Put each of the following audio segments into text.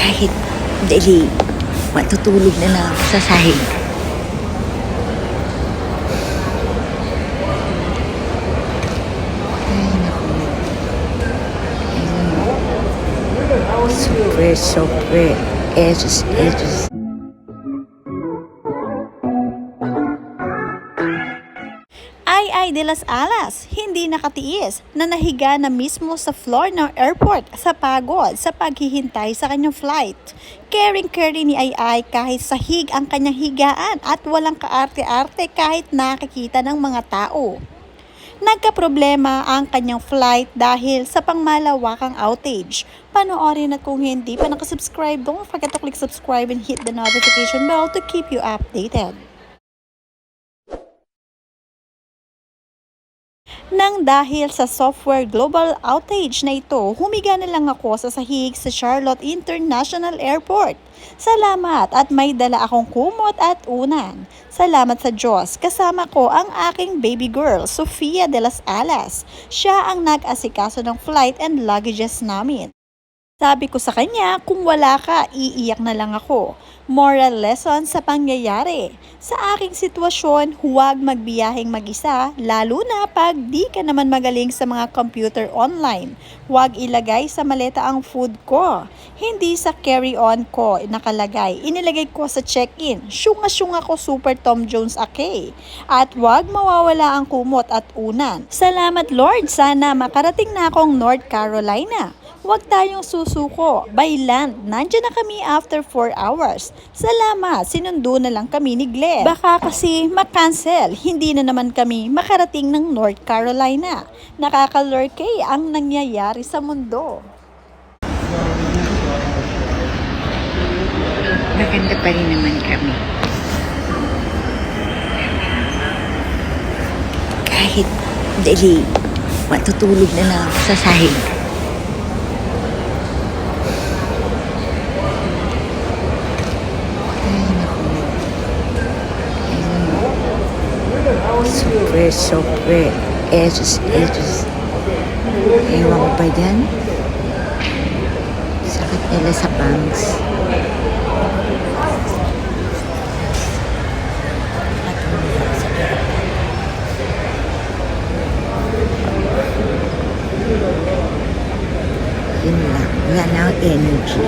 Kahit dali, matutulog na lang ako sa sahig. Super, super. Edges, edges. Ay ay de las alas, hindi nakatiis na nahiga na mismo sa floor ng airport sa pagod sa paghihintay sa kanyang flight. Caring-carry ni Ay kahit sahig ang kanyang higaan at walang kaarte-arte kahit nakikita ng mga tao. Nagkaproblema ang kanyang flight dahil sa pangmalawakang outage. Panoorin at kung hindi pa nakasubscribe, don't forget to click subscribe and hit the notification bell to keep you updated. Nang dahil sa software global outage na ito, humiga na lang ako sa sahig sa Charlotte International Airport. Salamat at may dala akong kumot at unan. Salamat sa Diyos, kasama ko ang aking baby girl, Sofia de las Alas. Siya ang nag-asikaso ng flight and luggages namin. Sabi ko sa kanya, kung wala ka, iiyak na lang ako. Moral lesson sa pangyayari. Sa aking sitwasyon, huwag magbiyaheng mag-isa, lalo na pag di ka naman magaling sa mga computer online. Huwag ilagay sa maleta ang food ko. Hindi sa carry-on ko nakalagay. Inilagay ko sa check-in. Syunga-syunga ko super Tom Jones ake. At huwag mawawala ang kumot at unan. Salamat Lord, sana makarating na akong North Carolina. Huwag tayong susuko. By land, nandyan na kami after 4 hours. Salamat, sinundo na lang kami ni Glenn. Baka kasi makancel, hindi na naman kami makarating ng North Carolina. Nakakalurke ang nangyayari sa mundo. Maganda pa rin naman kami. Kahit dali, matutulog na lang sa sahig. Ay, naku. Super, super. Edges, edges. Ewan ko ba dyan? Sakit nila sa bangs. Yun lang. Na akong energy.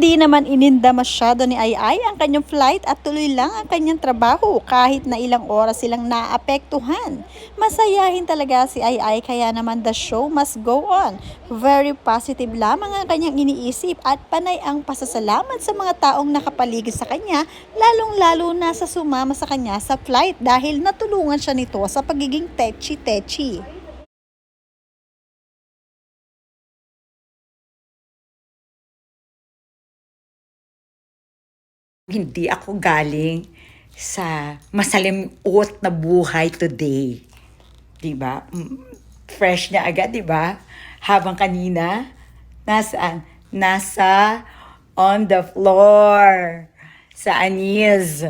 Hindi naman ininda masyado ni Ay Ay ang kanyang flight at tuloy lang ang kanyang trabaho kahit na ilang oras silang naapektuhan. Masayahin talaga si Ay Ay kaya naman the show must go on. Very positive lamang ang kanyang iniisip at panay ang pasasalamat sa mga taong nakapaligid sa kanya lalong-lalo na sa sumama sa kanya sa flight dahil natulungan siya nito sa pagiging techi-techi. Hindi ako galing sa masalimuot na buhay today. 'Di ba? Mm, Fresh na agad, 'di ba? Habang kanina nasaan? Nasa on the floor sa anis.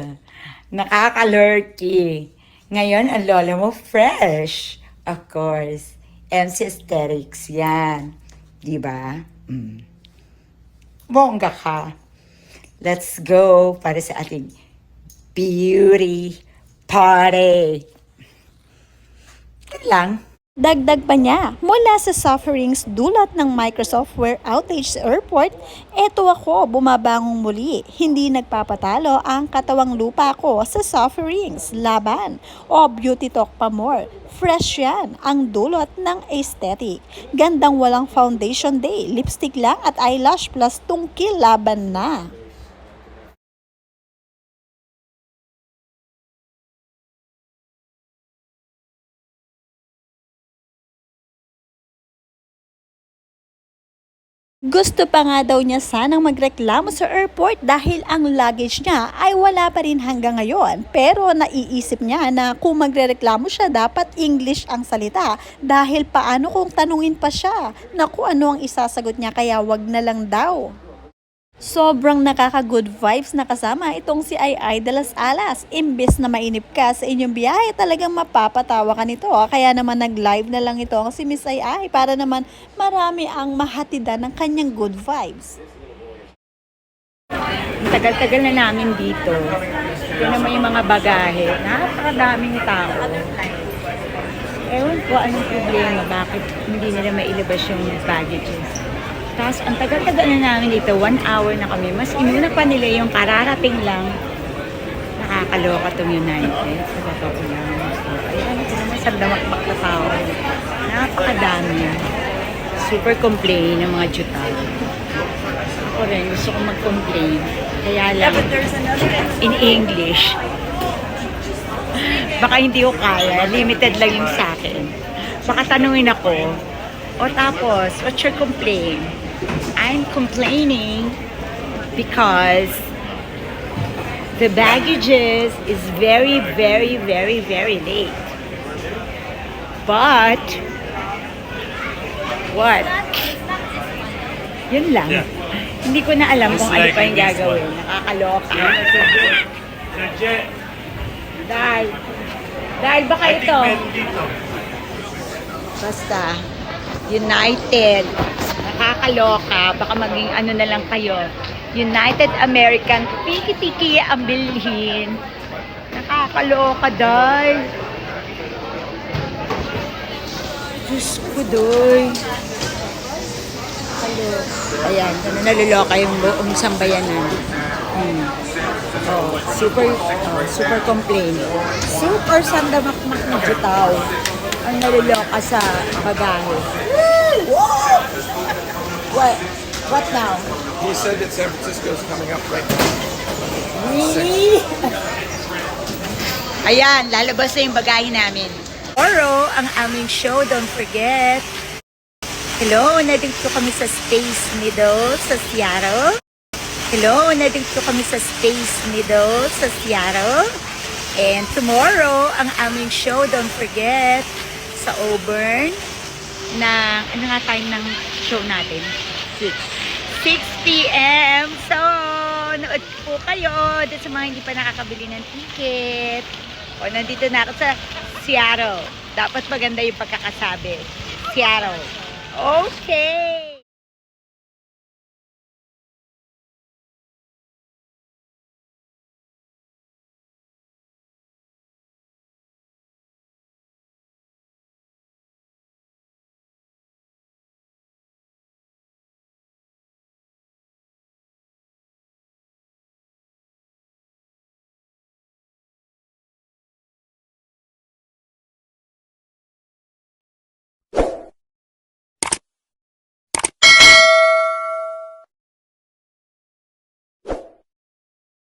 Nakakalurky. Ngayon, ang lola mo fresh. Of course. MC Aesthetics yan. 'Di ba? Mm. Bongga ka. Let's go para sa ating beauty party. Yan lang. Dagdag pa niya, mula sa sufferings dulot ng Microsoftware outage sa airport, eto ako bumabangong muli. Hindi nagpapatalo ang katawang lupa ko sa sufferings, laban, o beauty talk pa more. Fresh yan ang dulot ng aesthetic. Gandang walang foundation day, lipstick lang at eyelash plus tungkil laban na. Gusto pa nga daw niya sanang magreklamo sa airport dahil ang luggage niya ay wala pa rin hanggang ngayon. Pero naiisip niya na kung magrereklamo siya dapat English ang salita dahil paano kung tanungin pa siya na kung ano ang isasagot niya kaya wag na lang daw. Sobrang nakaka-good vibes na kasama itong si Ay Ay de las Alas. Imbes na mainip ka sa inyong biyahe, talagang mapapatawa ka nito. Kaya naman nag-live na lang ito si Miss Ay Ay para naman marami ang mahatidan ng kanyang good vibes. tagal-tagal na namin dito. Ito naman yung mga bagahe. Napakadaming tao. Ewan ko anong problema, bakit hindi nila mailabas yung baggages. Tapos, ang tagal-tagal na namin dito, one hour na kami. Mas inuna pa nila yung kararating lang. Nakakaloka tong United. Sa totoo lang. Ayan, ito naman sa damakmak na tao. Napakadami. Super complain ng mga jutal. Ako rin, gusto ko mag-complain. Kaya lang, in English. Baka hindi ko kaya. Limited lang yung sa akin. Baka tanungin ako. O tapos, what's your complaint? I'm complaining because the baggages is very, very, very, very late. But, what? Yun lang. Yeah. Hindi ko na alam Just kung ano like pa yung gagawin. one. Nakakaloka. Jet, Dahil, dahil baka ito, basta, United, nakakaloka, baka maging ano na lang kayo, United American, piki-piki ang bilhin. Nakakaloka, dahil. Diyos ko. Nakakaloka. Ayan, ano, naluloka yung buong sambayanan. Hmm. Oh, super, oh, super complain. Super sandamakmak na jutaw. Ang naluloka sa bagahe. What? What now? He said that San Francisco is coming up right now. Really? Ayan, lalabas na yung bagahe namin. Tomorrow, ang aming show, don't forget. Hello, nandito kami sa Space Needle sa Seattle. Hello, nandito kami sa Space Needle sa Seattle. And tomorrow, ang aming show, don't forget, sa Auburn, na, ano nga time ng show natin? 6. 6 p.m. So, nood po kayo dun sa mga hindi pa nakakabili ng ticket. O, nandito na ako sa Seattle. Dapat maganda yung pagkakasabi. Seattle. Okay.